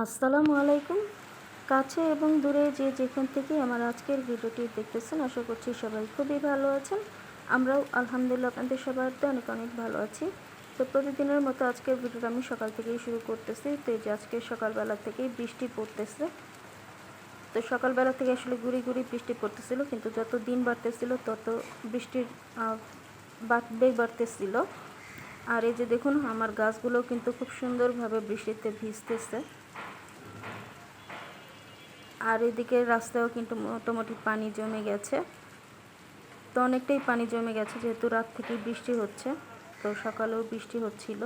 আসসালামু আলাইকুম। কাছে এবং দূরে যে যেখান থেকে আমার আজকের ভিডিওটি দেখতেছেন, আশা করছি সবাই খুবই ভালো আছেন। আমরাও আলহামদুলিল্লাহ আপনাদের সবার তো অনেক অনেক ভালো আছি। তো প্রতিদিনের মতো আজকের ভিডিওটা আমি সকাল থেকেই শুরু করতেছি। তো এই যে আজকে সকালবেলা থেকেই বৃষ্টি পড়তেছে। তো সকালবেলা থেকে আসলে গুড়ি গুড়ি বৃষ্টি পড়তেছিল, কিন্তু যত দিন বাড়তেছিল, তত বৃষ্টির বেগ বাড়তেছিল। আর এই যে দেখুন, আমার গাছগুলো কিন্তু খুব সুন্দরভাবে বৃষ্টিতে ভিজতেছে। আর এদিকে রাস্তায়ও কিন্তু মোটামুটি পানি জমে গেছে। তো অনেকটাই পানি জমে গেছে, যেহেতু রাত থেকেই বৃষ্টি হচ্ছে, তো সকালেও বৃষ্টি হচ্ছিল।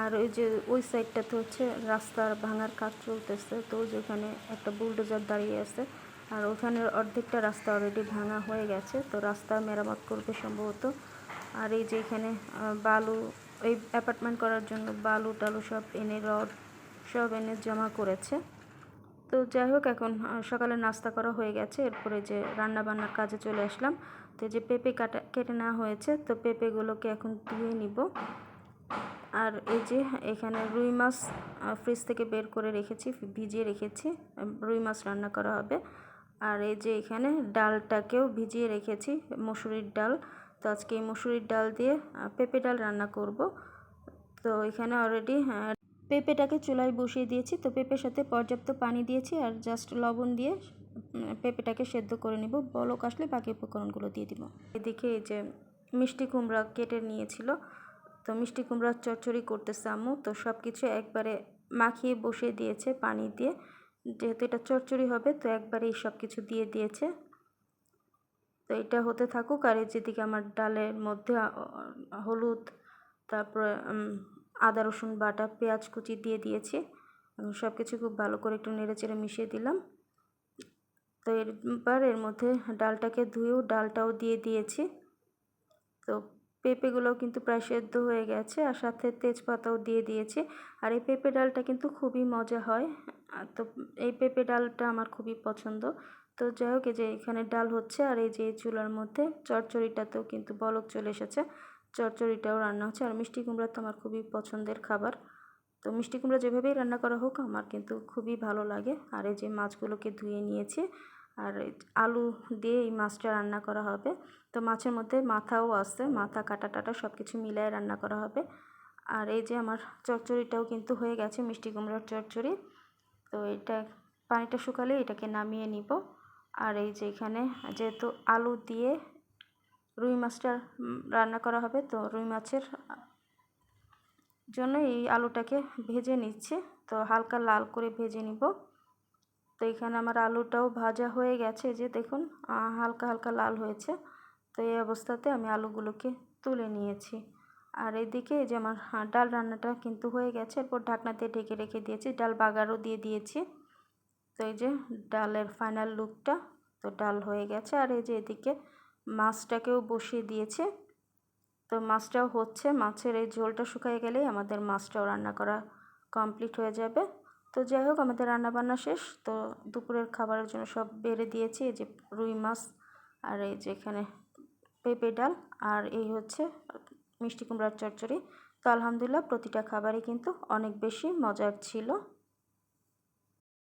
আর ওই যে ওই সাইডটাতে হচ্ছে রাস্তার ভাঙার কাজ চলতেছে, তো যেখানে একটা বুলডোজার দাঁড়িয়ে আছে, আর ওখানের অর্ধেকটা রাস্তা অলরেডি ভাঙা হয়ে গেছে, তো রাস্তা মেরামত করবে সম্ভবত। আর এই যে এখানে বালু, এই অ্যাপার্টমেন্ট করার জন্য বালু টালু সব এনে রড সব এনে জমা করেছে। তো যাই হোক, এখন সকালে নাস্তা করা হয়ে গেছে। এরপরে যে রান্না বান্নার কাজে চলে আসলাম। তো যে পেঁপে কাটা, কেটে নেওয়া হয়েছে, তো পেঁপেগুলোকে এখন ধুয়ে নিব। আর এই যে এখানে রুই মাছ ফ্রিজ থেকে বের করে রেখেছি, ভিজিয়ে রেখেছি রুই মাছ রান্না করা হবে। আর এই যে এখানে ডালটাকেও ভিজিয়ে রেখেছি, মসুরির ডাল। তো আজকে এই মসুরির ডাল দিয়ে পেঁপে ডাল রান্না করব। তো এখানে অলরেডি পেঁপেটাকে চুলায় বসিয়ে দিয়েছি। তো পেঁপের সাথে পর্যাপ্ত পানি দিয়েছি আর জাস্ট লবণ দিয়ে পেঁপেটাকে সেদ্ধ করে নিব। বলক আসলে বাকি উপকরণগুলো দিয়ে দিব। এদিকে এই যে মিষ্টি কুমড়া কেটে নিয়েছিল। তো মিষ্টি কুমড়ার চচ্চড়ি করতেছে আম্মু। তো সব কিছু একবারে মাখিয়ে বসিয়ে দিয়েছে পানি দিয়ে। যেহেতু এটা চচ্চড়ি হবে, তো একবারেই সব কিছু দিয়ে দিয়েছে। তো এটা হতে থাকুক। আর এই যেদিকে আমার ডালের মধ্যে হলুদ, তারপরে আদা, রসুন বাটা, পেঁয়াজ কুচি দিয়ে দিয়েছি। আমি সব কিছু খুব ভালো করে একটু নেড়ে চেড়ে মিশিয়ে দিলাম। তো এরপর এর মধ্যে ডালটাকে ধুয়েও ডালটাও দিয়ে দিয়েছি। তো পেঁপেগুলো কিন্তু প্রায় সেদ্ধ হয়ে গেছে আর সাথে তেজপাতাও দিয়ে দিয়েছি। আর এই পেঁপে ডালটা কিন্তু খুবই মজা হয়। তো এই পেঁপে ডালটা আমার খুবই পছন্দ। তো যাই হোক, এই যে এখানে ডাল হচ্ছে আর এই যে চুলার মধ্যে চচ্চড়িটাতেও কিন্তু বলক চলে এসেছে। চচ্চড়িটাও রান্না হচ্ছে। আর মিষ্টি কুমড়া তো আমার খুবই পছন্দের খাবার। তো মিষ্টি কুমড়া যেভাবেই রান্না করা হোক, আমার কিন্তু খুবই ভালো লাগে। আর এই যে মাছগুলোকে ধুয়ে নিয়েছি, আর আলু দিয়ে এই মাছটা রান্না করা হবে। তো মাছের মধ্যে মাথাও আছে, মাথা, কাটা টাটা সব কিছু মিলায় রান্না করা হবে। আর এই যে আমার চচ্চড়িটাও কিন্তু হয়ে গেছে, মিষ্টি কুমড়ার চচ্চড়ি। তো এটা পানিটা শুকালে এটাকে নামিয়ে নিব। আর এই যে এখানে যেহেতু আলু দিয়ে রুই মাছটা রান্না করা হবে। তো রুই মাছের জন্য এই আলুটাকে ভেজে নিচ্ছে। তো হালকা লাল করে ভেজে নিব। তো এখানে আমার আলুটাও ভাজা হয়ে গেছে যে দেখুন হালকা হালকা লাল হয়েছে। তো এই অবস্থাতে আমি আলুগুলোকে তুলে নিয়েছি। আর এদিকে এই যে আমার ডাল রান্নাটা কিন্তু হয়ে গেছে। এরপর ঢাকনা দিয়ে ঢেকে রেখে দিয়েছি। ডাল বাগারও দিয়ে দিয়েছি। তো এই যে ডালের ফাইনাল লুকটা তো ডাল হয়ে গেছে। আর এই যে এদিকে মাছটাকেও বসিয়ে দিয়েছে। তো মাছটাও হচ্ছে, মাছের এই ঝোলটা শুকিয়ে গেলেই আমাদের মাছটাও রান্না করা কমপ্লিট হয়ে যাবে। তো যাই হোক, আমাদের রান্নাবান্না শেষ। তো দুপুরের খাবারের জন্য সব বেড়ে দিয়েছি। এই যে রুই মাছ আর এই যে এখানে পেঁপে ডাল আর এই হচ্ছে মিষ্টি কুমড়ার চচ্চড়ি। তো আলহামদুলিল্লাহ, প্রতিটা খাবারই কিন্তু অনেক বেশি মজার ছিল।